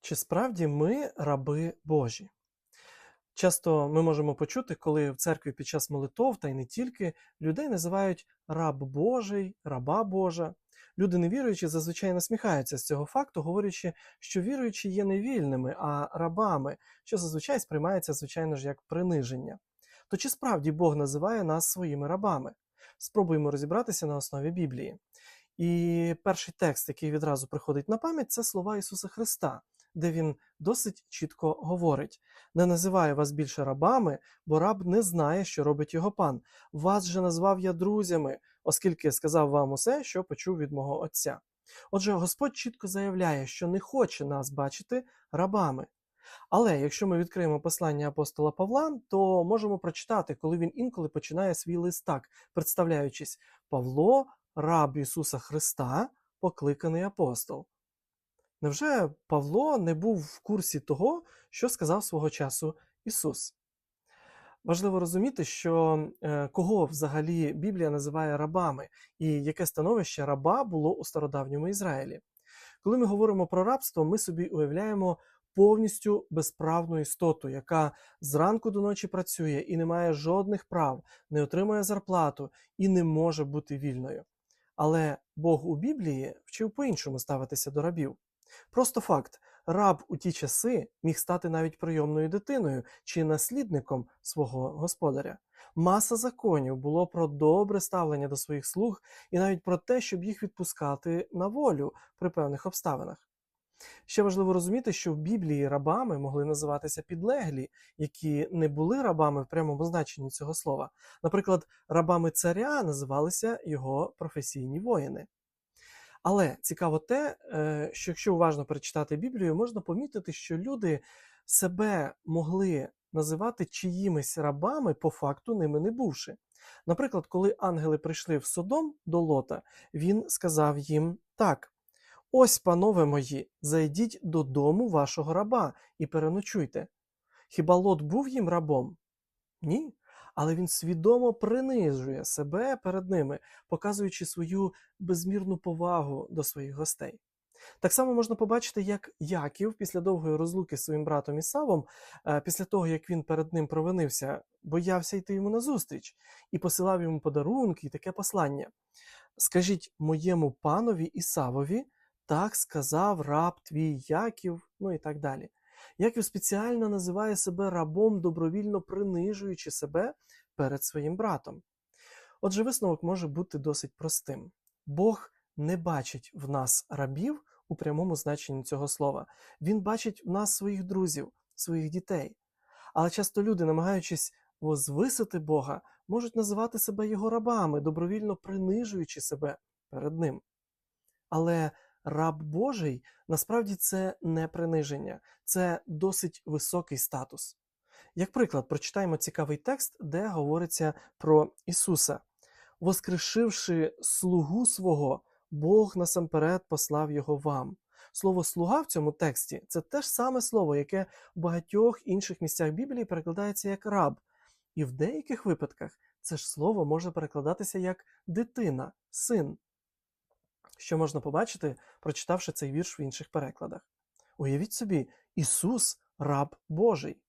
Чи справді ми раби Божі? Часто ми можемо почути, коли в церкві під час молитов, та й не тільки, людей називають раб Божий, раба Божа. Люди невіруючі зазвичай насміхаються з цього факту, говорячи, що віруючі є не вільними, а рабами, що зазвичай сприймається, звичайно ж, як приниження. То чи справді Бог називає нас своїми рабами? Спробуємо розібратися на основі Біблії. І перший текст, який відразу приходить на пам'ять, це слова Ісуса Христа, де Він досить чітко говорить: не називаю вас більше рабами, бо раб не знає, що робить його пан. Вас же назвав я друзями, оскільки сказав вам усе, що почув від мого Отця. Отже, Господь чітко заявляє, що не хоче нас бачити рабами. Але якщо ми відкриємо послання апостола Павла, то можемо прочитати, коли він інколи починає свій лист так, представляючись Павло, раб Ісуса Христа, покликаний апостол. Невже Павло не був в курсі того, що сказав свого часу Ісус? Важливо розуміти, що е, кого взагалі Біблія називає рабами, і яке становище раба було у стародавньому Ізраїлі. Коли ми говоримо про рабство, ми собі уявляємо повністю безправну істоту, яка зранку до ночі працює і не має жодних прав, не отримує зарплату і не може бути вільною. Але Бог у Біблії вчив по-іншому ставитися до рабів. Просто факт: раб у ті часи міг стати навіть прийомною дитиною чи наслідником свого господаря. Маса законів було про добре ставлення до своїх слуг і навіть про те, щоб їх відпускати на волю при певних обставинах. Ще важливо розуміти, що в Біблії рабами могли називатися підлеглі, які не були рабами в прямому значенні цього слова. Наприклад, рабами царя називалися його професійні воїни. Але цікаво те, е, що якщо уважно перечитати Біблію, можна помітити, що люди себе могли називати чиїмись рабами, по факту ними не бувши. Наприклад, коли ангели прийшли в Содом до Лота, він сказав їм так: Ось, панове мої, зайдіть додому вашого раба і переночуйте. Хіба Лот був їм рабом? Ні. Але він свідомо принижує себе перед ними, показуючи свою безмірну повагу до своїх гостей. Так само можна побачити, як Яків після довгої розлуки з своїм братом Ісавом, е, після того як він перед ним провинився, боявся йти йому назустріч і посилав йому подарунки і таке послання. Скажіть моєму панові Ісавові, так сказав раб твій Яків, ну і так далі. Яків спеціально називає себе рабом, добровільно принижуючи себе перед своїм братом. Отже, висновок може бути досить простим: Бог не бачить в нас рабів у прямому значенні цього слова. Він бачить в нас своїх друзів, своїх дітей. Але часто люди, намагаючись возвисити Бога, можуть називати себе його рабами, добровільно принижуючи себе перед ним. Але раб Божий насправді це не приниження, це досить високий статус. Як приклад, прочитаємо цікавий текст, де говориться про Ісуса. Воскрешивши слугу свого, Бог насамперед послав його вам. Слово слуга в цьому тексті це те ж саме слово, яке в багатьох інших місцях Біблії перекладається як раб. І в деяких випадках це ж слово може перекладатися як дитина, син що можна побачити, прочитавши цей вірш в інших перекладах. Уявіть собі, Ісус раб Божий.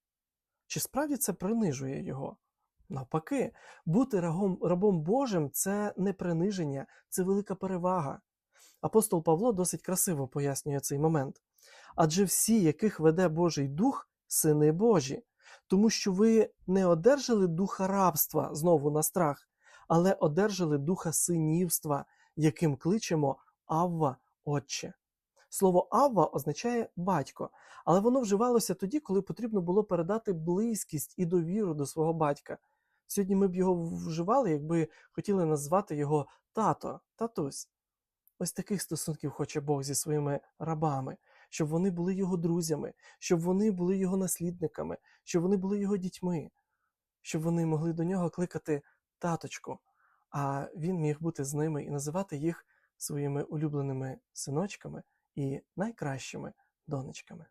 Чи справді це принижує Його? Навпаки, бути рабом, рабом Божим це не приниження, це велика перевага. Апостол Павло досить красиво пояснює цей момент. Адже всі, яких веде Божий Дух, сини Божі, тому що ви не одержали духа рабства знову на страх, але одержали духа синівства, яким кличемо Авва Отче. Слово Авва означає батько, але воно вживалося тоді, коли потрібно було передати близькість і довіру до свого батька. Сьогодні ми б його вживали, якби хотіли назвати його тато, татусь. Ось таких стосунків хоче Бог зі своїми рабами, щоб вони були його друзями, щоб вони були його наслідниками, щоб вони були його дітьми, щоб вони могли до нього кликати таточку, а він міг бути з ними і називати їх своїми улюбленими синочками і найкращими донечками.